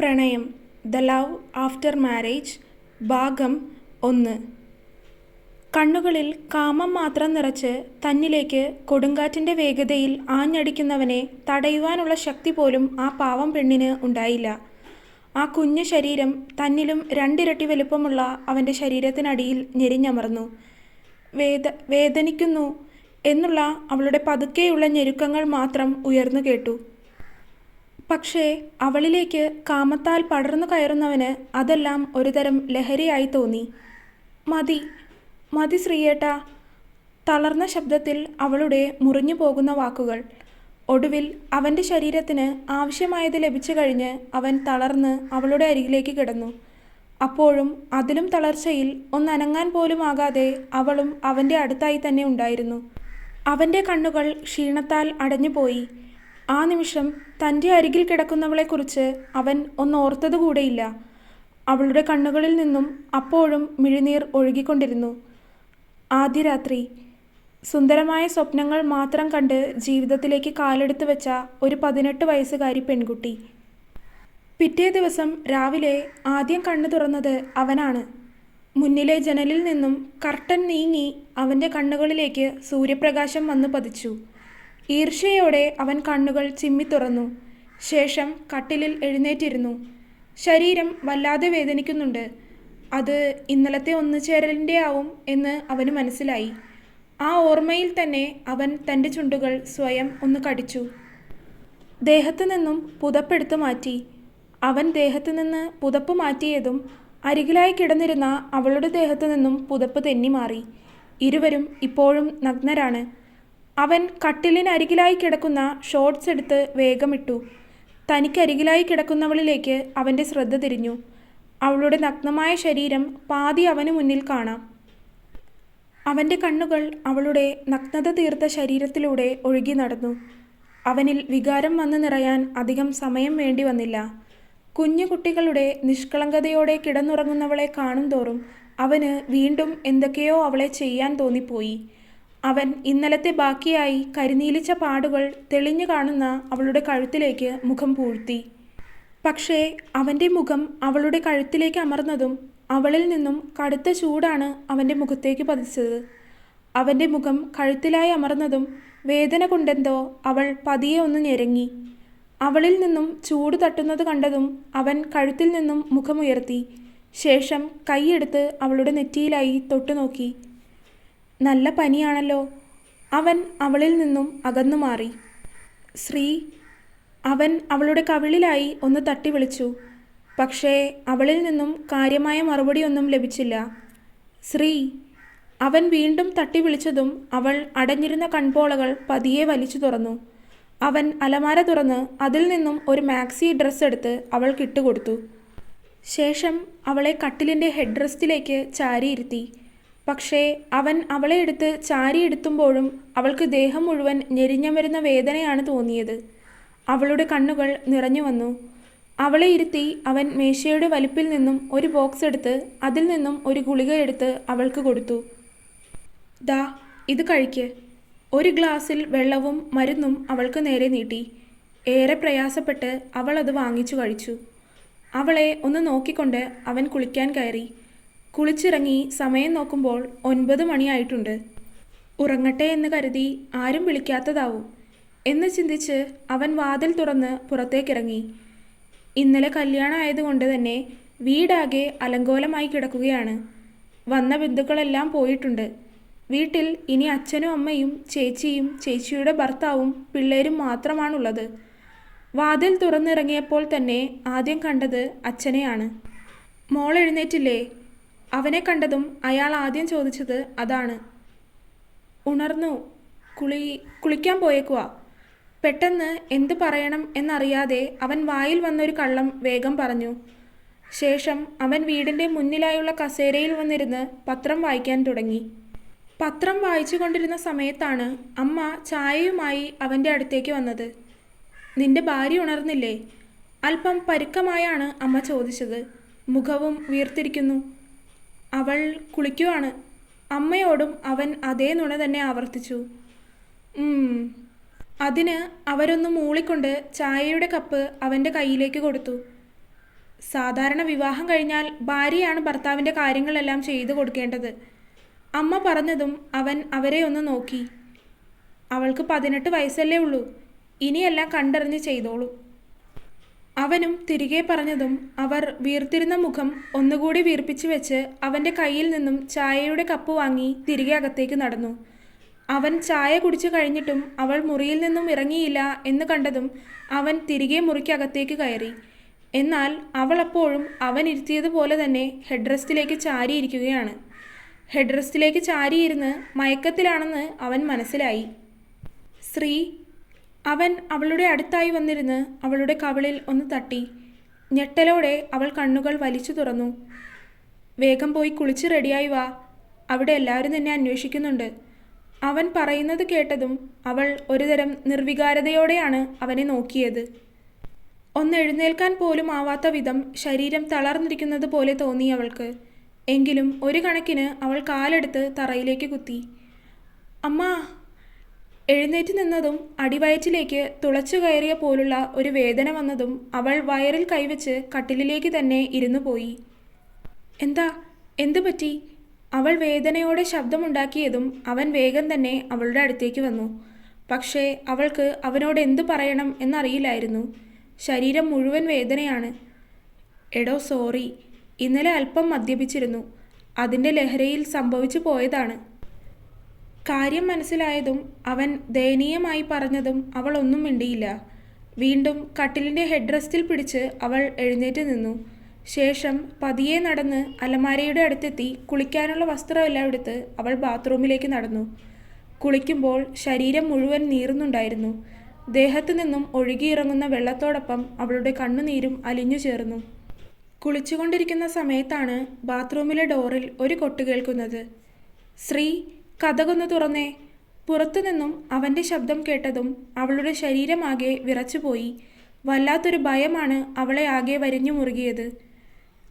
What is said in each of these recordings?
പ്രണയം the love after marriage ഭാഗം ഒന്ന്. കണ്ണുകളിൽ കാമം മാത്രം നിറച്ച് തന്നിലേക്ക് കൊടുങ്കാറ്റിന്റെ വേഗതയിൽ ആഞ്ഞടിക്കുന്നവനെ തടയുവാനുള്ള ശക്തി പോലും ആ പാവം പെണ്ണിന് ഉണ്ടായില്ല. ആ കുഞ്ഞു ശരീരം തന്നിലും രണ്ടിരട്ടി വലുപ്പമുള്ള അവന്റെ ശരീരത്തിനടിയിൽ ഞെരിഞ്ഞമർന്നു. വേദ വേദനിക്കുന്നു എന്നുള്ള അവളുടെ പതുക്കെയുള്ള ഞെരുക്കങ്ങൾ മാത്രം ഉയർന്നു കേട്ടു. പക്ഷേ അവളിലേക്ക് കാമത്താൽ പടർന്നു കയറുന്നവന് അതെല്ലാം ഒരുതരം ലഹരിയായി തോന്നി. മതി മതി ശ്രീയേട്ട. തളർന്ന ശബ്ദത്തിൽ അവളുടെ മുറിഞ്ഞു പോകുന്ന വാക്കുകൾ. ഒടുവിൽ അവന്റെ ശരീരത്തിന് ആവശ്യമായത് ലഭിച്ചു കഴിഞ്ഞ് അവൻ തളർന്ന് അവളുടെ അരികിലേക്ക് കിടന്നു. അപ്പോഴും അതിലും തളർച്ചയിൽ ഒന്നനങ്ങാൻ പോലും ആകാതെ അവളും അവന്റെ അടുത്തായി തന്നെ ഉണ്ടായിരുന്നു. അവന്റെ കണ്ണുകൾ ക്ഷീണത്താൽ അടഞ്ഞുപോയി. ആ നിമിഷം തന്റെ അരികിൽ കിടക്കുന്നവളെക്കുറിച്ച് അവൻ ഒന്നോർത്തതുകൂടെയില്ല അവളുടെ കണ്ണുകളിൽ നിന്നും അപ്പോഴും മിഴിനീർ ഒഴുകിക്കൊണ്ടിരുന്നു. ആദ്യ രാത്രി സുന്ദരമായ സ്വപ്നങ്ങൾ മാത്രം കണ്ട് ജീവിതത്തിലേക്ക് കാലെടുത്ത് വെച്ച ഒരു പതിനെട്ട് വയസ്സുകാരി പെൺകുട്ടി. പിറ്റേ ദിവസം രാവിലെ ആദ്യം കണ്ണു തുറന്നത് അവനാണ്. മുന്നിലെ ജനലിൽ നിന്നും കർട്ടൻ നീങ്ങി അവന്റെ കണ്ണുകളിലേക്ക് സൂര്യപ്രകാശം വന്നു പതിച്ചു. ഈർഷ്യയോടെ അവൻ കണ്ണുകൾ ചിമ്മി തുറന്നു. ശേഷം കട്ടിലിൽ എഴുന്നേറ്റിരുന്നു. ശരീരം വല്ലാതെ വേദനിക്കുന്നുണ്ട്. അത് ഇന്നലത്തെ ഒന്നുചേരലിന്റെ ആവും എന്ന് അവന് മനസ്സിലായി. ആ ഓർമ്മയിൽ തന്നെ അവൻ തന്റെ ചുണ്ടുകൾ സ്വയം ഒന്ന് കടിച്ചു. ദേഹത്തു നിന്നും പുതപ്പെടുത്തു മാറ്റി. അവൻ ദേഹത്തു നിന്ന് പുതപ്പ് മാറ്റിയതും അരികിലായി കിടന്നിരുന്ന അവളുടെ ദേഹത്തു നിന്നും പുതപ്പ് തെന്നി മാറി. ഇരുവരും ഇപ്പോഴും നഗ്നരാണ്. അവൻ കട്ടിലിനരികിലായി കിടക്കുന്ന ഷോർട്ട്സ് എടുത്ത് വേഗമിട്ടു. തനിക്കരികിലായി കിടക്കുന്നവളിലേക്ക് അവന്റെ ശ്രദ്ധ തിരിഞ്ഞു. അവളുടെ നഗ്നമായ ശരീരം പാതി അവന് മുന്നിൽ കാണാം. അവന്റെ കണ്ണുകൾ അവളുടെ നഗ്നത തീർത്ത ശരീരത്തിലൂടെ ഒഴുകി നടന്നു. അവനിൽ വികാരം വന്നു നിറയാൻ അധികം സമയം വേണ്ടി വന്നില്ല. കുഞ്ഞു കുട്ടികളുടെ നിഷ്കളങ്കതയോടെ കിടന്നുറങ്ങുന്നവളെ കാണും തോറും അവന് വീണ്ടും എന്തൊക്കെയോ അവളെ ചെയ്യാൻ തോന്നിപ്പോയി. അവൻ ഇന്നലത്തെ ബാക്കിയായി കരിനീലിച്ച പാടുകൾ തെളിഞ്ഞു കാണുന്ന അവളുടെ കഴുത്തിലേക്ക് മുഖം പൂഴ്ത്തി. പക്ഷേ അവന്റെ മുഖം അവളുടെ കഴുത്തിലേക്ക് അമർന്നതും അവളിൽ നിന്നും കടുത്ത ചൂടാണ് അവന്റെ മുഖത്തേക്ക് പതിച്ചത്. അവന്റെ മുഖം കഴുത്തിലായി അമർന്നതും വേദന കൊണ്ടെന്തോ അവൾ പതിയെ ഒന്ന് ഞെരങ്ങി. അവളിൽ നിന്നും ചൂട് തട്ടുന്നത് കണ്ടതും അവൻ കഴുത്തിൽ നിന്നും മുഖമുയർത്തി. ശേഷം കൈയെടുത്ത് അവളുടെ നെറ്റിയിലായി തൊട്ടുനോക്കി. നല്ല പനിയാണല്ലോ. അവൻ അവളിൽ നിന്നും അകന്നു മാറി. ശ്രീ അവൻ അവളുടെ കവിളിലായി ഒന്ന് തട്ടി വിളിച്ചു. പക്ഷേ അവളിൽ നിന്നും കാര്യമായ മറുപടിയൊന്നും ലഭിച്ചില്ല. ശ്രീ അവൻ വീണ്ടും തട്ടി വിളിച്ചതും അവൾ അടഞ്ഞിരുന്ന കൺപോളകൾ പതിയെ വലിച്ചു തുറന്നു. അവൻ അലമാര തുറന്ന് അതിൽ നിന്നും ഒരു മാക്സി ഡ്രസ്സ് എടുത്ത് അവൾക്ക് ഇട്ടുകൊടുത്തു. ശേഷം അവളെ കട്ടിലിന്റെ ഹെഡ് റെസ്റ്റിലേക്ക് ചാരിയിരുത്തി. പക്ഷേ അവൻ അവളെ എടുത്ത് ചാരിയെടുത്തുമ്പോഴും അവൾക്ക് ദേഹം മുഴുവൻ ഞെരിഞ്ഞം വരുന്ന വേദനയാണ് തോന്നിയത്. അവളുടെ കണ്ണുകൾ നിറഞ്ഞു വന്നു. അവളെ ഇരുത്തി അവൻ മേശയുടെ വലിപ്പിൽ നിന്നും ഒരു ബോക്സ് എടുത്ത് അതിൽ നിന്നും ഒരു ഗുളിക എടുത്ത് അവൾക്ക് കൊടുത്തു. ദാ ഇത് കഴിക്ക്. ഒരു ഗ്ലാസ്സിൽ വെള്ളവും മരുന്നും അവൾക്ക് നേരെ നീട്ടി. ഏറെ പ്രയാസപ്പെട്ട് അവൾ അത് വാങ്ങിച്ചു കഴിച്ചു. അവളെ ഒന്ന് നോക്കിക്കൊണ്ട് അവൻ കുളിക്കാൻ കയറി. കുളിച്ചിറങ്ങി സമയം നോക്കുമ്പോൾ ഒൻപത് മണിയായിട്ടുണ്ട്. ഉറങ്ങട്ടെ എന്ന് കരുതി ആരും വിളിക്കാത്തതാവും എന്ന് ചിന്തിച്ച് അവൻ വാതിൽ തുറന്ന് പുറത്തേക്കിറങ്ങി. ഇന്നലെ കല്യാണം ആയതുകൊണ്ട് തന്നെ വീടാകെ അലങ്കോലമായി കിടക്കുകയാണ്. വന്ന ബന്ധുക്കളെല്ലാം പോയിട്ടുണ്ട്. വീട്ടിൽ ഇനി അച്ഛനും അമ്മയും ചേച്ചിയും ചേച്ചിയുടെ ഭർത്താവും പിള്ളേരും മാത്രമാണുള്ളത്. വാതിൽ തുറന്നിറങ്ങിയപ്പോൾ തന്നെ ആദ്യം കണ്ടത് അച്ഛനെയാണ്. മോൾ എഴുന്നേറ്റില്ലേ? അവനെ കണ്ടതും അയാൾ ആദ്യം ചോദിച്ചത് അതാണ്. ഉണർന്നു. കുളി കുളിക്കാൻ പോയേക്കുവാ. പെട്ടെന്ന് എന്ത് പറയണം എന്നറിയാതെ അവൻ വായിൽ വന്നൊരു കള്ളം വേഗം പറഞ്ഞു. ശേഷം അവൻ വീടിന്റെ മുന്നിലായുള്ള കസേരയിൽ വന്നിരുന്ന് പത്രം വായിക്കാൻ തുടങ്ങി. പത്രം വായിച്ചു കൊണ്ടിരുന്ന സമയത്താണ് അമ്മ ചായയുമായി അവന്റെ അടുത്തേക്ക് വന്നത്. നിന്റെ ഭാര്യ ഉണർന്നില്ലേ? അല്പം പരുക്കമായാണ് അമ്മ ചോദിച്ചത്. മുഖവും വീർത്തിരിക്കുന്നു. അവൾ കുളിക്കുവാണ്. അമ്മയോടും അവൻ അതേ നുണ തന്നെ ആവർത്തിച്ചു. അതിന് അവരൊന്ന് മൂളിക്കൊണ്ട് ചായയുടെ കപ്പ് അവന്റെ കയ്യിലേക്ക് കൊടുത്തു. സാധാരണ വിവാഹം കഴിഞ്ഞാൽ ഭാര്യയാണ് ഭർത്താവിന്റെ കാര്യങ്ങളെല്ലാം ചെയ്തു കൊടുക്കേണ്ടത്. അമ്മ പറഞ്ഞതും അവൻ അവരെ ഒന്ന് നോക്കി. അവൾക്ക് പതിനെട്ട് വയസ്സല്ലേ ഉള്ളൂ. ഇനിയെല്ലാം കണ്ടറിഞ്ഞ് ചെയ്തോളൂ. അവനും തിരികെ പറഞ്ഞതും അവർ വീർത്തിരുന്ന മുഖം ഒന്നുകൂടി വീർപ്പിച്ചു വെച്ച് അവന്റെ കയ്യിൽ നിന്നും ചായയുടെ കപ്പ് വാങ്ങി തിരികെ അകത്തേക്ക് നടന്നു. അവൻ ചായ കുടിച്ചു കഴിഞ്ഞിട്ടും അവൾ മുറിയിൽ നിന്നും ഇറങ്ങിയില്ല എന്ന് കണ്ടതും അവൻ തിരികെ മുറിക്കകത്തേക്ക് കയറി. എന്നാൽ അവൾ അപ്പോഴും അവൻ ഇരുത്തിയതുപോലെ തന്നെ ഹെഡ് റെസ്റ്റിലേക്ക് ചാരിയിരിക്കുകയാണ്. ഹെഡ് റെസ്റ്റിലേക്ക് ചാരിയിരുന്ന് മയക്കത്തിലാണെന്ന് അവൻ മനസ്സിലായി. ശ്രീ അവൻ അവളുടെ അടുത്തായി വന്നിരുന്ന് അവളുടെ കവിളിൽ ഒന്ന് തട്ടി. ഞെട്ടലോടെ അവൾ കണ്ണുകൾ വലിച്ചു തുറന്നു. വേഗം പോയി കുളിച്ച് റെഡിയായി വാ. അവിടെ എല്ലാവരും നിന്നെ അന്വേഷിക്കുന്നുണ്ട്. അവൻ പറയുന്നത് കേട്ടതും അവൾ ഒരുതരം നിർവികാരതയോടെയാണ് അവനെ നോക്കിയത്. ഒന്ന് എഴുന്നേൽക്കാൻ പോലും ആവാത്ത വിധം ശരീരം തളർന്നിരിക്കുന്നത് പോലെ തോന്നി അവൾക്ക്. എങ്കിലും ഒരു കണക്കിന് അവൾ കാലെടുത്ത് തറയിലേക്ക് കുത്തി. അമ്മാ എഴുന്നേറ്റ് നിന്നതും അടിവയറ്റിലേക്ക് തുളച്ചു കയറിയ പോലുള്ള ഒരു വേദന വന്നതും അവൾ വയറിൽ കൈവച്ച് കട്ടിലിലേക്ക് തന്നെ ഇരുന്നു പോയി. എന്താ? എന്തു പറ്റി? അവൾ വേദനയോടെ ശബ്ദമുണ്ടാക്കിയതും അവൻ വേഗം തന്നെ അവളുടെ അടുത്തേക്ക് വന്നു. പക്ഷേ അവൾക്ക് അവനോട് എന്തു പറയണം എന്നറിയില്ലായിരുന്നു. ശരീരം മുഴുവൻ വേദനയാണ്. എടോ സോറി. ഇന്നലെ അല്പം മദ്യപിച്ചിരുന്നു. അതിന്റെ ലഹരിയിൽ സംഭവിച്ചു പോയതാണ്. കാര്യം മനസ്സിലായതും അവൻ ദയനീയമായി പറഞ്ഞതും അവൾ ഒന്നും മിണ്ടിയില്ല. വീണ്ടും കട്ടിലിന്റെ ഹെഡ് റെസ്റ്റിൽ പിടിച്ച് അവൾ എഴുന്നേറ്റ് നിന്നു. ശേഷം പതിയെ നടന്ന് അലമാരയുടെ അടുത്തെത്തി കുളിക്കാനുള്ള വസ്ത്രമെല്ലാം എടുത്ത് അവൾ ബാത്റൂമിലേക്ക് നടന്നു. കുളിക്കുമ്പോൾ ശരീരം മുഴുവൻ നീറുന്നുണ്ടായിരുന്നു. ദേഹത്തു നിന്നും ഒഴുകിയിറങ്ങുന്ന വെള്ളത്തോടൊപ്പം അവളുടെ കണ്ണുനീരും അലിഞ്ഞു ചേർന്നു. കുളിച്ചുകൊണ്ടിരിക്കുന്ന സമയത്താണ് ബാത്റൂമിലെ ഡോറിൽ ഒരു കൊട്ട് കേൾക്കുന്നത്. ശ്രീ കഥകൊന്ന് തുറന്നേ. പുറത്തുനിന്നും അവന്റെ ശബ്ദം കേട്ടതും അവളുടെ ശരീരമാകെ വിറച്ചുപോയി. വല്ലാത്തൊരു ഭയമാണ് അവളെ ആകെ വരിഞ്ഞു മുറുകിയത്.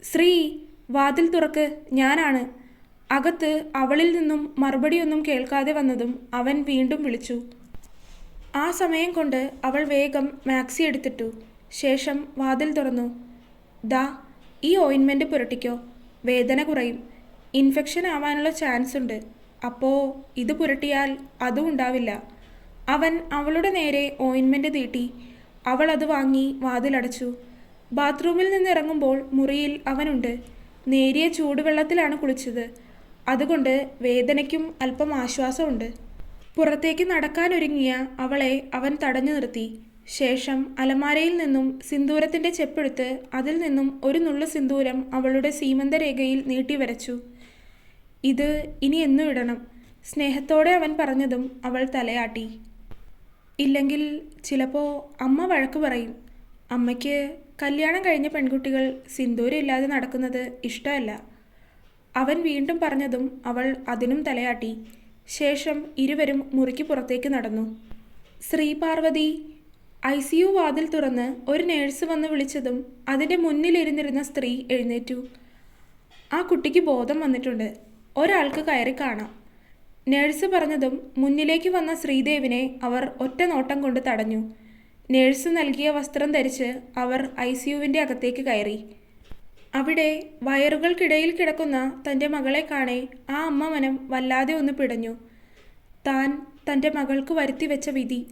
ശ്രീ വാതിൽ തുറക്ക് ഞാനാണ്. അകത്ത് അവളിൽ നിന്നും മറുപടിയൊന്നും കേൾക്കാതെ വന്നതും അവൻ വീണ്ടും വിളിച്ചു. ആ സമയം കൊണ്ട് അവൾ വേഗം മാക്സി എടുത്തിട്ടു. ശേഷം വാതിൽ തുറന്നു. ദാ ഈ ഓയിൻമെന്റ് പുരട്ടിക്കോ. വേദന കുറയും. ഇൻഫെക്ഷൻ ആവാനുള്ള ചാൻസ് ഉണ്ട് അപ്പോൾ ഇത് പുരട്ടിയാൽ അതും ഉണ്ടാവില്ല. അവൻ അവളുടെ നേരെ ഓയിൻമെന്റ് തീട്ടി. അവൾ അത് വാങ്ങി വാതിലടച്ചു. ബാത്റൂമിൽ നിന്നിറങ്ങുമ്പോൾ മുറിയിൽ അവനുണ്ട്. നേരിയ ചൂടുവെള്ളത്തിലാണ് കുളിച്ചത്. അതുകൊണ്ട് വേദനയ്ക്കും അല്പം ആശ്വാസമുണ്ട്. പുറത്തേക്ക് നടക്കാനൊരുങ്ങിയ അവളെ അവൻ തടഞ്ഞു നിർത്തി. ശേഷം അലമാരയിൽ നിന്നും സിന്ദൂരത്തിന്റെ ചെപ്പെടുത്ത് അതിൽ നിന്നും ഒരു നുള്ളു സിന്ദൂരം അവളുടെ സീമന്തരേഖയിൽ നീട്ടി വരച്ചു. ഇത് ഇനി എന്നും ഇടണം. സ്നേഹത്തോടെ അവൻ പറഞ്ഞതും അവൾ തലയാട്ടി. ഇല്ലെങ്കിൽ ചിലപ്പോൾ അമ്മ വഴക്ക് പറയും. അമ്മയ്ക്ക് കല്യാണം കഴിഞ്ഞ പെൺകുട്ടികൾ സിന്ദൂരില്ലാതെ നടക്കുന്നത് ഇഷ്ടമല്ല. അവൻ വീണ്ടും പറഞ്ഞതും അവൾ അതിനും തലയാട്ടി. ശേഷം ഇരുവരും മുറിക്ക് പുറത്തേക്ക് നടന്നു. Sri Parvati I C U വാതിൽ തുറന്ന് ഒരു നേഴ്സ് വന്ന് വിളിച്ചതും അതിന്റെ മുന്നിലിരുന്നിരുന്ന സ്ത്രീ എഴുന്നേറ്റു. ആ കുട്ടിക്ക് ബോധം വന്നിട്ടുണ്ട്. ഒരാൾക്ക് കയറി കാണാം. നേഴ്സ് പറഞ്ഞതും മുന്നിലേക്ക് വന്ന ശ്രീദേവിനെ അവർ ഒറ്റ നോട്ടം കൊണ്ട് തടഞ്ഞു. നേഴ്സ് നൽകിയ വസ്ത്രം ധരിച്ച് അവർ ഐ സി യുവിന്റെ അകത്തേക്ക് കയറി. അവിടെ വയറുകൾക്കിടയിൽ കിടക്കുന്ന തന്റെ മകളെ കാണേ ആ അമ്മ മനം വല്ലാതെ ഒന്ന് പിടഞ്ഞു. താൻ തന്റെ മകൾക്ക് വരുത്തി വെച്ച വിധി.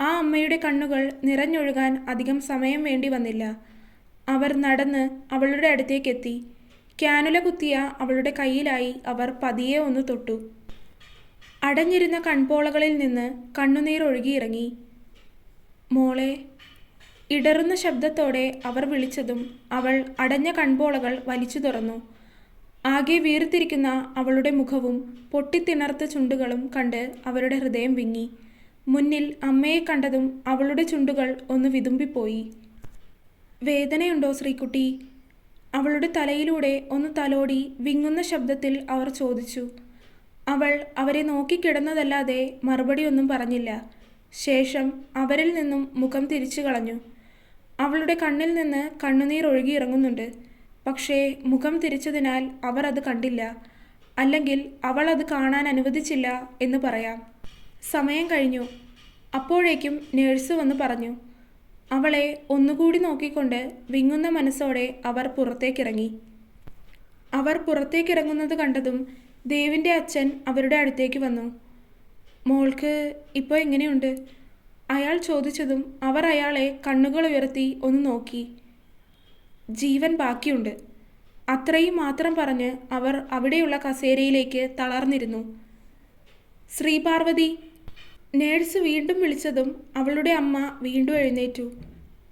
ആ അമ്മയുടെ കണ്ണുകൾ നിറഞ്ഞൊഴുകാൻ അധികം സമയം വേണ്ടി വന്നില്ല. അവർ നടന്ന് അവളുടെ അടുത്തേക്കെത്തി. ക്യാനുല കുത്തിയ അവളുടെ കയ്യിലായി അവർ പതിയെ ഒന്ന് തൊട്ടു. അടഞ്ഞിരുന്ന കൺപോളകളിൽ നിന്ന് കണ്ണുനീർ ഒഴുകിയിറങ്ങി. മോളെ ഇടറുന്ന ശബ്ദത്തോടെ അവർ വിളിച്ചതും അവൾ അടഞ്ഞ കൺപോളകൾ വലിച്ചു തുറന്നു. ആകെ വീർത്തിരിക്കുന്ന അവളുടെ മുഖവും പൊട്ടിത്തിണർത്ത ചുണ്ടുകളും കണ്ട് അവരുടെ ഹൃദയം വിങ്ങി. മുന്നിൽ അമ്മയെ കണ്ടതും അവളുടെ ചുണ്ടുകൾ ഒന്ന് വിതുമ്പിപ്പോയി. വേദനയുണ്ടോ ശ്രീകുട്ടി? അവളുടെ തലയിലൂടെ ഒന്ന് തലോടി വിങ്ങുന്ന ശബ്ദത്തിൽ അവർ ചോദിച്ചു അവൾ അവരെ നോക്കിക്കിടന്നതല്ലാതെ മറുപടിയൊന്നും പറഞ്ഞില്ല ശേഷം അവരിൽ നിന്നും മുഖം തിരിച്ചു കളഞ്ഞു. അവളുടെ കണ്ണിൽ നിന്ന് കണ്ണുനീർ ഒഴുകിയിറങ്ങുന്നുണ്ട് പക്ഷേ മുഖം തിരിച്ചതിനാൽ അവർ അത് കണ്ടില്ല. അല്ലെങ്കിൽ അവൾ അത് കാണാൻ അനുവദിച്ചില്ല എന്ന് പറയാം. സമയം കഴിഞ്ഞു. അപ്പോഴേക്കും നേഴ്സ് വന്ന് പറഞ്ഞു അവളെ ഒന്നുകൂടി നോക്കിക്കൊണ്ട് വിങ്ങുന്ന മനസ്സോടെ അവർ പുറത്തേക്കിറങ്ങി. അവർ പുറത്തേക്കിറങ്ങുന്നത് കണ്ടതും ദേവിന്റെ അച്ഛൻ അവരുടെ അടുത്തേക്ക് വന്നു. മോൾക്ക് ഇപ്പോൾ എങ്ങനെയുണ്ട്? അയാൾ ചോദിച്ചതും അവർ അയാളെ കണ്ണുകൾ ഉയർത്തി ഒന്ന് നോക്കി. ജീവൻ ബാക്കിയുണ്ട്. അത്രയും മാത്രം പറഞ്ഞ് അവർ അവിടെയുള്ള കസേരയിലേക്ക് തളർന്നിരുന്നു. ശ്രീപാർവതി നേഴ്സ് വീണ്ടും വിളിച്ചതും അവളുടെ അമ്മ വീണ്ടും എഴുന്നേറ്റു.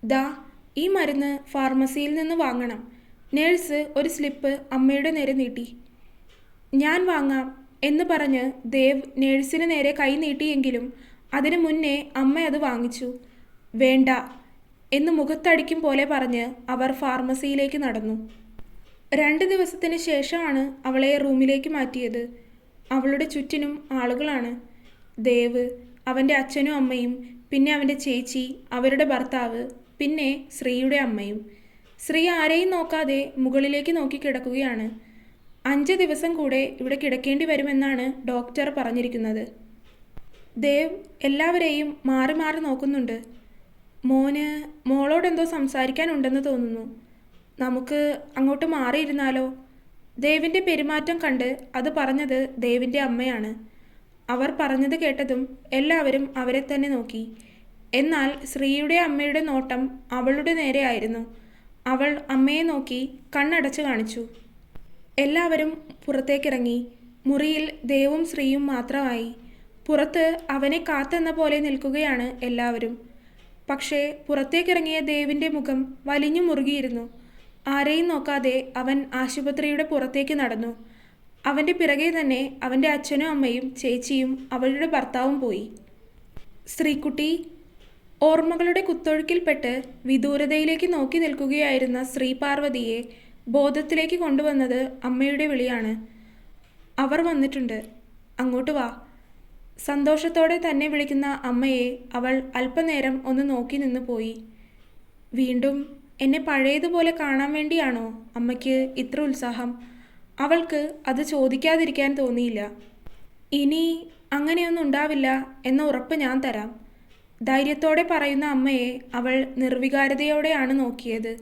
ദാ ഈ മരുന്ന് ഫാർമസിയിൽ നിന്ന് വാങ്ങണം. നേഴ്സ് ഒരു സ്ലിപ്പ് അമ്മയുടെ നേരെ നീട്ടി. ഞാൻ വാങ്ങാം എന്ന് പറഞ്ഞ് ദേവ് നേഴ്സിന് നേരെ കൈ നീട്ടിയെങ്കിലും അതിനു മുന്നേ അമ്മ അത് വാങ്ങിച്ചു. വേണ്ട എന്ന് മുഖത്തടിക്കും പോലെ പറഞ്ഞ് അവർ ഫാർമസിയിലേക്ക് നടന്നു. രണ്ട് ദിവസത്തിന് ശേഷമാണ് അവളെ റൂമിലേക്ക് മാറ്റിയത്. അവളുടെ ചുറ്റിനും ആളുകളാണ്. ദേവ് അവന്റെ അച്ഛനും അമ്മയും പിന്നെ അവന്റെ ചേച്ചി അവരുടെ ഭർത്താവ് പിന്നെ ശ്രീയുടെ അമ്മയും. ശ്രീ ആരെയും നോക്കാതെ മുകളിലേക്ക് നോക്കി കിടക്കുകയാണ്. അഞ്ച് ദിവസം കൂടെ ഇവിടെ കിടക്കേണ്ടി വരുമെന്നാണ് ഡോക്ടർ പറഞ്ഞിരിക്കുന്നത്. ദേവ് എല്ലാവരെയും മാറി മാറി നോക്കുന്നുണ്ട്. മോന് മോളോടെന്തോ സംസാരിക്കാനുണ്ടെന്ന് തോന്നുന്നു. നമുക്ക് അങ്ങോട്ട് മാറിയിരുന്നാലോ? ദേവിന്റെ പെരുമാറ്റം കണ്ട് അത് പറഞ്ഞത് ദേവിന്റെ അമ്മയാണ്. അവർ പറഞ്ഞത് കേട്ടതും എല്ലാവരും അവരെ തന്നെ നോക്കി. എന്നാൽ ശ്രീയുടെ അമ്മയുടെ നോട്ടം അവളുടെ നേരെയായിരുന്നു അവൾ അമ്മയെ നോക്കി കണ്ണടച്ചു കാണിച്ചു. എല്ലാവരും പുറത്തേക്കിറങ്ങി. മുറിയിൽ ദേവും ശ്രീയും മാത്രമായി. പുറത്ത് അവനെ കാത്തെന്ന പോലെ നിൽക്കുകയാണ് എല്ലാവരും. പക്ഷേ പുറത്തേക്കിറങ്ങിയ ദേവിന്റെ മുഖം വലിഞ്ഞു മുറുകിയിരുന്നു. ആരെയും നോക്കാതെ അവൻ ആശുപത്രിയുടെ പുറത്തേക്ക് നടന്നു. അവന്റെ പിറകെ തന്നെ അവന്റെ അച്ഛനും അമ്മയും ചേച്ചിയും അവളുടെ ഭർത്താവും പോയി. ശ്രീകുട്ടി ഓർമ്മകളുടെ കുത്തൊഴുക്കിൽപ്പെട്ട് വിദൂരതയിലേക്ക് നോക്കി നിൽക്കുകയായിരുന്ന ശ്രീപാർവതിയെ ബോധത്തിലേക്ക് കൊണ്ടുവന്നത് അമ്മയുടെ വിളിയാണ്. അവർ വന്നിട്ടുണ്ട്. അങ്ങോട്ട് വാ. സന്തോഷത്തോടെ തന്നെ വിളിക്കുന്ന അമ്മയെ അവൾ അല്പനേരം ഒന്ന് നോക്കി നിന്ന് പോയി. വീണ്ടും എന്നെ പഴയതുപോലെ കാണാൻ വേണ്ടിയാണോ അമ്മയ്ക്ക് ഇത്ര ഉത്സാഹം? അവൾക്ക് അത് ചോദിക്കാതിരിക്കാൻ തോന്നിയില്ല. ഇനി അങ്ങനെയൊന്നും ഉണ്ടാവില്ല എന്ന ഉറപ്പ് ഞാൻ തരാം. ധൈര്യത്തോടെ പറയുന്ന അമ്മയെ അവൾ നിർവികാരതയോടെയാണ് നോക്കിയത്.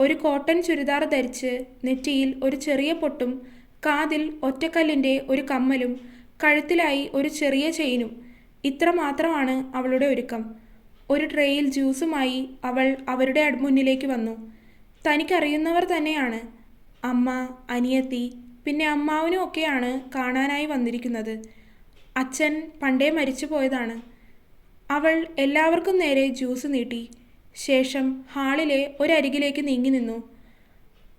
ഒരു കോട്ടൺ ചുരിദാർ ധരിച്ച് നെറ്റിയിൽ ഒരു ചെറിയ പൊട്ടും കാതിൽ ഒറ്റക്കല്ലിന്റെ ഒരു കമ്മലും കഴുത്തിലായി ഒരു ചെറിയ ചെയിനും. ഇത്ര മാത്രമാണ് അവളുടെ ഒരുക്കം. ഒരു ട്രേയിൽ ജ്യൂസുമായി അവൾ അവരുടെ മുന്നിലേക്ക് വന്നു. തനിക്കറിയുന്നവർ തന്നെയാണ്. അമ്മ അനിയത്തി പിന്നെ അമ്മാവനും ഒക്കെയാണ് കാണാനായി വന്നിരിക്കുന്നത്. അച്ഛൻ പണ്ടേ മരിച്ചു പോയതാണ്. അവൾ എല്ലാവർക്കും നേരെ ജ്യൂസ് നീട്ടി. ശേഷം ഹാളിലെ ഒരരികിലേക്ക് നീങ്ങി നിന്നു.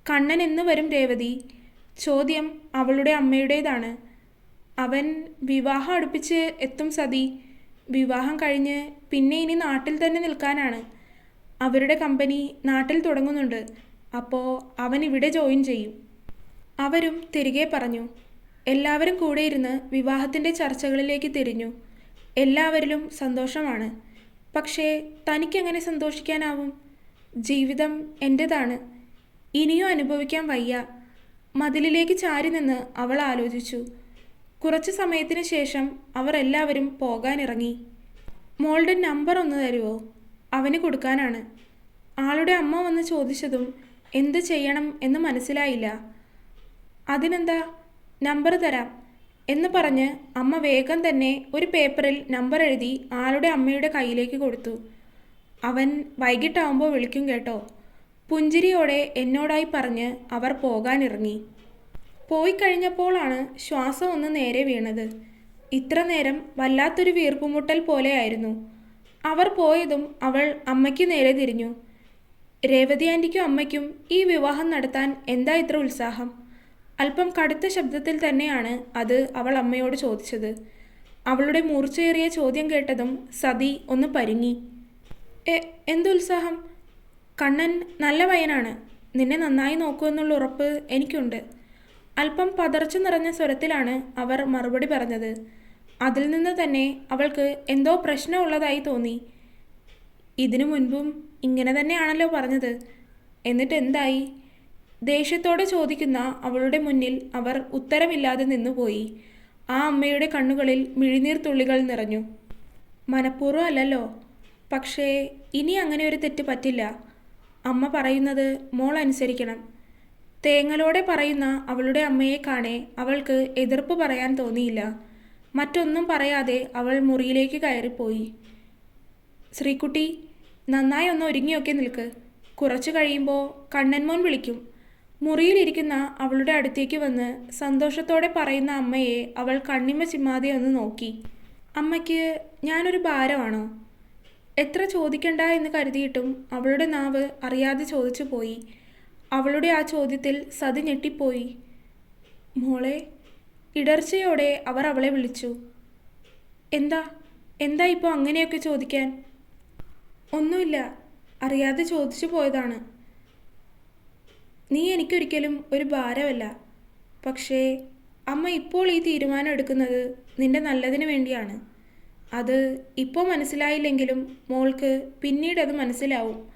കണ്ണൻ എന്ന് വരും രേവതി ചോദ്യം അവളുടെ അമ്മയുടേതാണ്. അവൻ വിവാഹം അടുപ്പിച്ച് എത്തും സതി. വിവാഹം കഴിഞ്ഞ് പിന്നെ ഇനി നാട്ടിൽ തന്നെ നിൽക്കാനാണ്. അവരുടെ കമ്പനി നാട്ടിൽ തുടങ്ങുന്നുണ്ട്. അപ്പോൾ അവൻ ഇവിടെ ജോയിൻ ചെയ്യും. അവരും തിരികെ പറഞ്ഞു. എല്ലാവരും കൂടെ ഇരുന്ന് വിവാഹത്തിന്റെ ചർച്ചകളിലേക്ക് തിരിഞ്ഞു. എല്ലാവരിലും സന്തോഷമാണ്. പക്ഷേ തനിക്കെങ്ങനെ സന്തോഷിക്കാനാവും? ജീവിതം എന്റെതാണ് ഇനിയും അനുഭവിക്കാൻ വയ്യ. മതിലിലേക്ക് ചാരി നിന്ന് അവൾ ആലോചിച്ചു. കുറച്ച് സമയത്തിന് ശേഷം അവർ എല്ലാവരും പോകാനിറങ്ങി. മോളുടെ നമ്പർ ഒന്ന് തരുമോ അവന് കൊടുക്കാനാണ്. ആളുടെ അമ്മ വന്ന് ചോദിച്ചതും എന്ത് ചെയ്യണം എന്ന് മനസ്സിലായില്ല. അതിനെന്താ? നമ്പർ തരാം എന്ന് പറഞ്ഞ് അമ്മ വേഗം തന്നെ ഒരു പേപ്പറിൽ നമ്പർ എഴുതി ആളുടെ അമ്മയുടെ കയ്യിലേക്ക് കൊടുത്തു. അവൻ വൈകിട്ടാവുമ്പോൾ വിളിക്കും കേട്ടോ. പുഞ്ചിരിയോടെ എന്നോടായി പറഞ്ഞ് അവർ പോകാനിറങ്ങി. പോയി കഴിഞ്ഞപ്പോഴാണ് ശ്വാസം ഒന്ന് നേരെ വീണത്. ഇത്ര നേരം വല്ലാത്തൊരു വീർപ്പുമുട്ടൽ പോലെയായിരുന്നു. അവർ പോയതും അവൾ അമ്മയ്ക്ക് നേരെ തിരിഞ്ഞു. രേവതി ആന്റിക്കും അമ്മയ്ക്കും ഈ വിവാഹം നടത്താൻ എന്താ ഇത്ര ഉത്സാഹം? അല്പം കടുത്ത ശബ്ദത്തിൽ തന്നെയാണ് അത് അവൾ അമ്മയോട് ചോദിച്ചത്. അവളുടെ മൂർച്ചയേറിയ ചോദ്യം കേട്ടതും സതി ഒന്ന് പരുങ്ങി. എ എന്തുത്സാഹം കണ്ണൻ നല്ല പയ്യനാണ്. നിന്നെ നന്നായി നോക്കുമെന്നുള്ള ഉറപ്പ് എനിക്കുണ്ട് അല്പം പതർച്ച നിറഞ്ഞ സ്വരത്തിലാണ് അവർ മറുപടി പറഞ്ഞത്. അതിൽ നിന്ന് തന്നെ അവൾക്ക് എന്തോ പ്രശ്നമുള്ളതായി തോന്നി. ഇതിനു മുൻപും ഇങ്ങനെ തന്നെയാണല്ലോ പറഞ്ഞത്. എന്നിട്ട് എന്തായി? ദേഷ്യത്തോടെ ചോദിക്കുന്ന അവളുടെ മുന്നിൽ അവർ ഉത്തരമില്ലാതെ നിന്നുപോയി. ആ അമ്മയുടെ കണ്ണുകളിൽ മിഴിനീർ തുള്ളികൾ നിറഞ്ഞു. മനഃപൂർവം അല്ലല്ലോ. പക്ഷേ ഇനി അങ്ങനെ ഒരു തെറ്റ് പറ്റില്ല. അമ്മ പറയുന്നത് മോൾ അനുസരിക്കണം. തേങ്ങലോടെ പറയുന്ന അവളുടെ അമ്മയെ കാണെ അവൾക്ക് എതിർപ്പ് പറയാൻ തോന്നിയില്ല. മറ്റൊന്നും പറയാതെ അവൾ മുറിയിലേക്ക് കയറിപ്പോയി. ശ്രീകുട്ടി നന്നായി ഒന്ന് ഒരുങ്ങിയൊക്കെ നിൽക്ക്. കുറച്ചു കഴിയുമ്പോൾ കണ്ണൻമോൻ വിളിക്കും. മുറിയിലിരിക്കുന്ന അവളുടെ അടുത്തേക്ക് വന്ന് സന്തോഷത്തോടെ പറയുന്ന അമ്മയെ അവൾ കണ്ണിമ ചിമ്മാതെ ഒന്ന് നോക്കി. അമ്മയ്ക്ക് ഞാനൊരു ഭാരമാണോ? എത്ര ചോദിക്കണ്ട എന്ന് കരുതിയിട്ടും അവളുടെ നാവ് അറിയാതെ ചോദിച്ചു പോയി. അവളുടെ ആ ചോദ്യത്തിൽ സതി ഞെട്ടിപ്പോയി. മോളെ ഇടർച്ചയോടെ അവർ അവളെ വിളിച്ചു. എന്താ? എന്താ ഇപ്പോൾ അങ്ങനെയൊക്കെ ചോദിക്കാൻ? ഒന്നുമില്ല. അറിയാതെ ചോദിച്ചു പോയതാണ്. നീ എനിക്കൊരിക്കലും ഒരു ഭാരമല്ല. പക്ഷേ അമ്മ ഇപ്പോൾ ഈ തീരുമാനം എടുക്കുന്നത് നിന്റെ നല്ലതിന് വേണ്ടിയാണ്. അത് ഇപ്പോൾ മനസ്സിലായില്ലെങ്കിലും മോൾക്ക് പിന്നീട് അത് മനസ്സിലാവും.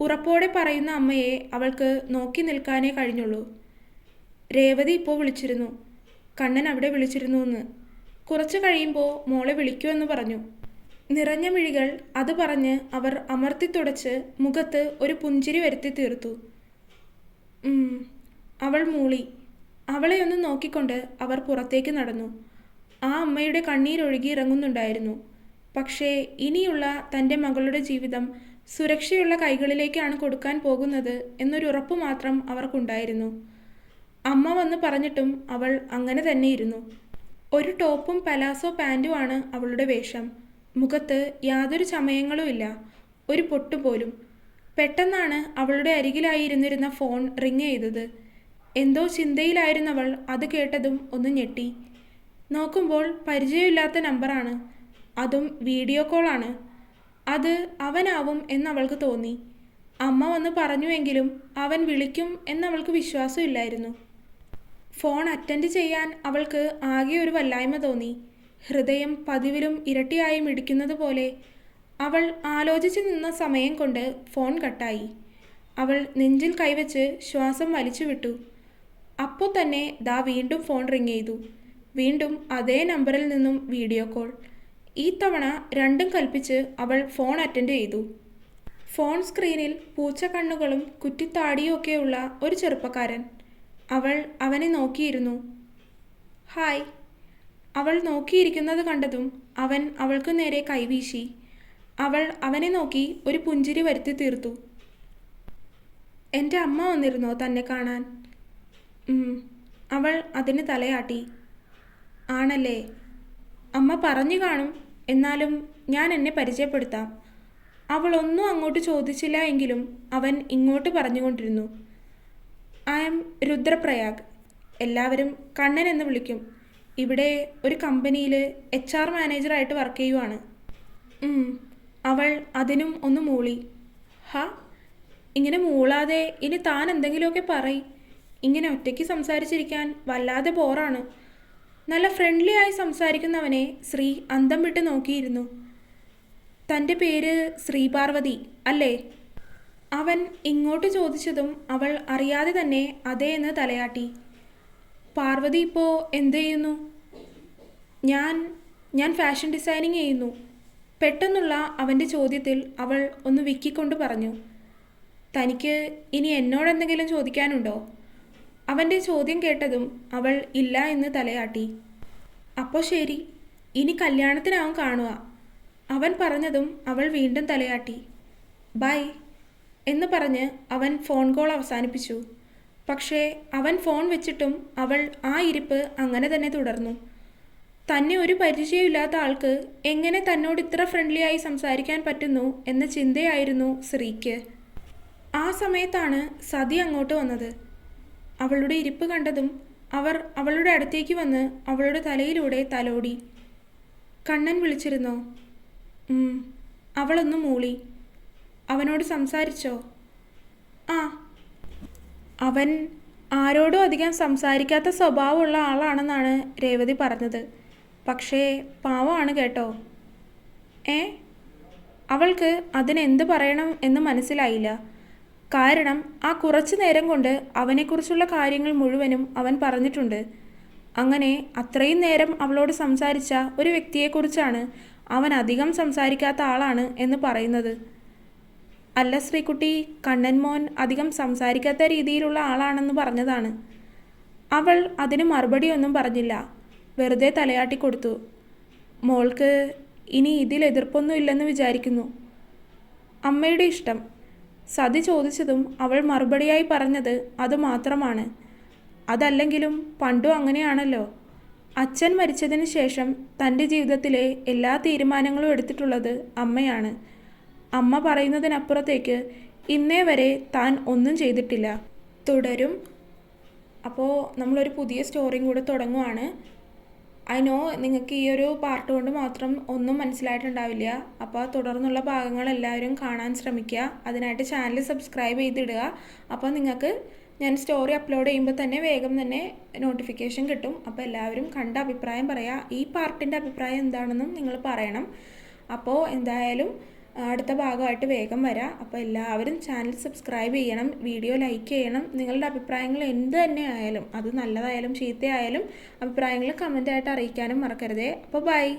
ഉറപ്പോടെ പറയുന്ന അമ്മയെ അവൾക്ക് നോക്കി നിൽക്കാനേ കഴിഞ്ഞുള്ളൂ. രേവതി ഇപ്പോൾ വിളിച്ചിരുന്നു. കണ്ണൻ അവിടെ വിളിച്ചിരുന്നു എന്ന്. കുറച്ച് കഴിയുമ്പോൾ മോളെ വിളിക്കുമെന്ന് പറഞ്ഞു. നിറഞ്ഞ മിഴികൾ അത് പറഞ്ഞ് അവർ അമർത്തി തുടച്ച് മുഖത്ത് ഒരു പുഞ്ചിരി വരുത്തി തീർത്തു. അവൾ മൂളി. അവളെ ഒന്ന് നോക്കിക്കൊണ്ട് അവർ പുറത്തേക്ക് നടന്നു. ആ അമ്മയുടെ കണ്ണീരൊഴുകി ഇറങ്ങുന്നുണ്ടായിരുന്നു. പക്ഷേ ഇനിയുള്ള തന്റെ മകളുടെ ജീവിതം സുരക്ഷയുള്ള കൈകളിലേക്കാണ് കൊടുക്കാൻ പോകുന്നത് എന്നൊരു ഉറപ്പ് മാത്രം അവർക്കുണ്ടായിരുന്നു. അമ്മ വന്ന് പറഞ്ഞിട്ടും അവൾ അങ്ങനെ തന്നെ ഇരുന്നു. ഒരു ടോപ്പും പലാസോ പാന്റുമാണ് അവളുടെ വേഷം. മുഖത്ത് യാതൊരു ചമയങ്ങളുമില്ല ഒരു പൊട്ടുപോലും പെട്ടെന്നാണ് അവളുടെ അരികിലായിരുന്നിരുന്ന ഫോൺ റിങ് ചെയ്തത്. എന്തോ ചിന്തയിലായിരുന്നവൾ അത് കേട്ടതും ഒന്ന് ഞെട്ടി. നോക്കുമ്പോൾ പരിചയമില്ലാത്ത നമ്പറാണ്. അതും വീഡിയോ കോളാണ്. അത് അവനാവും എന്നവൾക്ക് തോന്നി. അമ്മ വന്ന് പറഞ്ഞുവെങ്കിലും അവൻ വിളിക്കും എന്നവൾക്ക് വിശ്വാസമില്ലായിരുന്നു. ഫോൺ അറ്റൻഡ് ചെയ്യാൻ അവൾക്ക് ആകെ ഒരു വല്ലായ്മ തോന്നി. ഹൃദയം പതിവിലും ഇരട്ടിയായി മിടിക്കുന്നത് പോലെ അവൾ ആലോചിച്ച് നിന്ന സമയം കൊണ്ട് ഫോൺ കട്ടായി. അവൾ നെഞ്ചിൽ കൈവച്ച് ശ്വാസം വലിച്ചു വിട്ടു അപ്പോൾ തന്നെ ദാ വീണ്ടും ഫോൺ റിങ് ചെയ്തു. വീണ്ടും അതേ നമ്പറിൽ നിന്നും വീഡിയോ കോൾ. ഈ തവണ രണ്ടും കൽപ്പിച്ച് അവൾ ഫോൺ അറ്റൻഡ് ചെയ്തു. ഫോൺ സ്ക്രീനിൽ പൂച്ച കണ്ണുകളും കുറ്റിത്താടിയും ഒക്കെയുള്ള ഒരു ചെറുപ്പക്കാരൻ. അവൾ അവനെ നോക്കിയിരുന്നു. ഹായ് അവൾ നോക്കിയിരിക്കുന്നത് കണ്ടതും അവൻ അവൾക്ക് നേരെ കൈവീശി. അവൾ അവനെ നോക്കി ഒരു പുഞ്ചിരി വരുത്തി തീർത്തു. എന്റെ അമ്മ വന്നിരുന്നോ തന്നെ കാണാൻ? അവൾ അതിന് തലയാട്ടി. ആണല്ലേ. അമ്മ പറഞ്ഞു കാണും. എന്നാലും ഞാൻ എന്നെ പരിചയപ്പെടുത്താം. അവൾ ഒന്നും അങ്ങോട്ട് ചോദിച്ചില്ല എങ്കിലും അവൻ ഇങ്ങോട്ട് പറഞ്ഞുകൊണ്ടിരുന്നു. I am Rudraprayag. എല്ലാവരും കണ്ണൻ എന്ന് വിളിക്കും. ഇവിടെ ഒരു കമ്പനിയിൽ എച്ച് ആർ മാനേജറായിട്ട് വർക്ക് ചെയ്യുവാണ്. അവൾ അതിനും ഒന്ന് മൂളി. ഹ? ഇങ്ങനെ മൂളാതെ ഇനി താൻ എന്തെങ്കിലുമൊക്കെ പറയ്. ഇങ്ങനെ ഒറ്റയ്ക്ക് സംസാരിച്ചിരിക്കാൻ വല്ലാതെ ബോറാണ്. നല്ല ഫ്രണ്ട്ലി ആയി സംസാരിക്കുന്നവനെ ശ്രീ അന്തം വിട്ട് നോക്കിയിരുന്നു. തന്റെ പേര് ശ്രീപാർവതി അല്ലേ? അവൻ ഇങ്ങോട്ട് ചോദിച്ചതും അവൾ അറിയാതെ തന്നെ അതേ എന്ന് തലയാട്ടി. പാർവതി ഇപ്പോൾ എന്ത് ചെയ്യുന്നു? ഞാൻ ഞാൻ ഫാഷൻ ഡിസൈനിങ് ചെയ്യുന്നു. പെട്ടെന്നുള്ള അവന്റെ ചോദ്യത്തിൽ അവൾ ഒന്ന് വിക്കിക്കൊണ്ട് പറഞ്ഞു തനിക്ക് ഇനി എന്നോട് എന്തെങ്കിലും ചോദിക്കാനുണ്ടോ? അവന്റെ ചോദ്യം കേട്ടതും അവൾ ഇല്ല എന്ന് തലയാട്ടി. അപ്പോൾ ശരി ഇനി കല്യാണത്തിനാവും കാണുക. അവൻ പറഞ്ഞതും അവൾ വീണ്ടും തലയാട്ടി. ബൈ എന്ന് പറഞ്ഞ് അവൻ ഫോൺ കോൾ അവസാനിപ്പിച്ചു. പക്ഷേ അവൻ ഫോൺ വെച്ചിട്ടും അവൾ ആ ഇരിപ്പ് അങ്ങനെ തന്നെ തുടർന്നു. തന്നെ ഒരു പരിചയമില്ലാത്ത ആൾക്ക് എങ്ങനെ തന്നോട് ഇത്ര ഫ്രണ്ട്ലി ആയി സംസാരിക്കാൻ പറ്റുന്നു എന്ന ചിന്തയായിരുന്നു ശ്രീക്ക്. ആ സമയത്താണ് സതി അങ്ങോട്ട് വന്നത്. അവളുടെ ഇരിപ്പ് കണ്ടതും അവർ അവളുടെ അടുത്തേക്ക് വന്ന് അവളുടെ തലയിലൂടെ തലോടി. കണ്ണൻ വിളിച്ചിരുന്നോ. അവളൊന്ന് മൂളി. അവനോട് സംസാരിച്ചോ? ആ അവൻ ആരോടും അധികം സംസാരിക്കാത്ത സ്വഭാവമുള്ള ആളാണെന്നാണ് രേവതി പറഞ്ഞത്. പക്ഷേ പാവമാണ് കേട്ടോ. ഏ? അവൾക്ക് അതിനെന്ത് പറയണം എന്ന് മനസ്സിലായില്ല. കാരണം ആ കുറച്ചു നേരം കൊണ്ട് അവനെക്കുറിച്ചുള്ള കാര്യങ്ങൾ മുഴുവനും അവൻ പറഞ്ഞിട്ടുണ്ട്. അങ്ങനെ അത്രയും നേരം അവളോട് സംസാരിച്ച ഒരു വ്യക്തിയെക്കുറിച്ചാണ് അവൻ അധികം സംസാരിക്കാത്ത ആളാണ് എന്ന് പറയുന്നത്. അല്ല ശ്രീകുട്ടി കണ്ണൻ മോൻ അധികം സംസാരിക്കാത്ത രീതിയിലുള്ള ആളാണെന്ന് പറഞ്ഞതാണ്. അവൾ അതിന് മറുപടിയൊന്നും പറഞ്ഞില്ല. വെറുതെ തലയാട്ടി കൊടുത്തു. മോൾക്ക് ഇനി ഇതിൽ എതിർപ്പൊന്നും ഇല്ലെന്ന് വിചാരിക്കുന്നു. അമ്മയുടെ ഇഷ്ടം. സതി ചോദിച്ചതും അവൾ മറുപടിയായി പറഞ്ഞത് അത് മാത്രമാണ്. അതല്ലെങ്കിലും പണ്ടും അങ്ങനെയാണല്ലോ. അച്ഛൻ മരിച്ചതിന് ശേഷം തന്റെ ജീവിതത്തിലെ എല്ലാ തീരുമാനങ്ങളും എടുത്തിട്ടുള്ളത് അമ്മയാണ്. അമ്മ പറയുന്നതിനപ്പുറത്തേക്ക് ഇന്നേ വരെ താൻ ഒന്നും ചെയ്തിട്ടില്ല. തുടരും. അപ്പോൾ നമ്മളൊരു പുതിയ സ്റ്റോറിയും കൂടെ തുടങ്ങുവാണ്. ഐ നോ നിങ്ങൾക്ക് ഈ ഒരു പാർട്ട് കൊണ്ട് മാത്രം ഒന്നും മനസ്സിലായിട്ടുണ്ടാവില്ല. അപ്പോൾ തുടർന്നുള്ള ഭാഗങ്ങൾ എല്ലാവരും കാണാൻ ശ്രമിക്കുക. അതിനായിട്ട് ചാനൽ സബ്സ്ക്രൈബ് ചെയ്തിടുക. അപ്പോൾ നിങ്ങൾക്ക് ഞാൻ സ്റ്റോറി അപ്ലോഡ് ചെയ്യുമ്പോൾ തന്നെ വേഗം തന്നെ നോട്ടിഫിക്കേഷൻ കിട്ടും. അപ്പോൾ എല്ലാവരും കണ്ട അഭിപ്രായം പറയുക ഈ പാർട്ടിന്റെ അഭിപ്രായം എന്താണെന്നും നിങ്ങൾ പറയണം. അപ്പോൾ എന്തായാലും അടുത്ത ഭാഗമായിട്ട് വേഗം വരാം. അപ്പോൾ എല്ലാവരും ചാനൽ സബ്സ്ക്രൈബ് ചെയ്യണം വീഡിയോ ലൈക്ക് ചെയ്യണം. നിങ്ങളുടെ അഭിപ്രായങ്ങൾ എന്ത് തന്നെ ആയാലും അത് നല്ലതായാലും ചീത്തയായാലും അഭിപ്രായങ്ങൾ കമന്റായിട്ട് അറിയിക്കാനും മറക്കരുതേ. അപ്പോൾ ബൈ.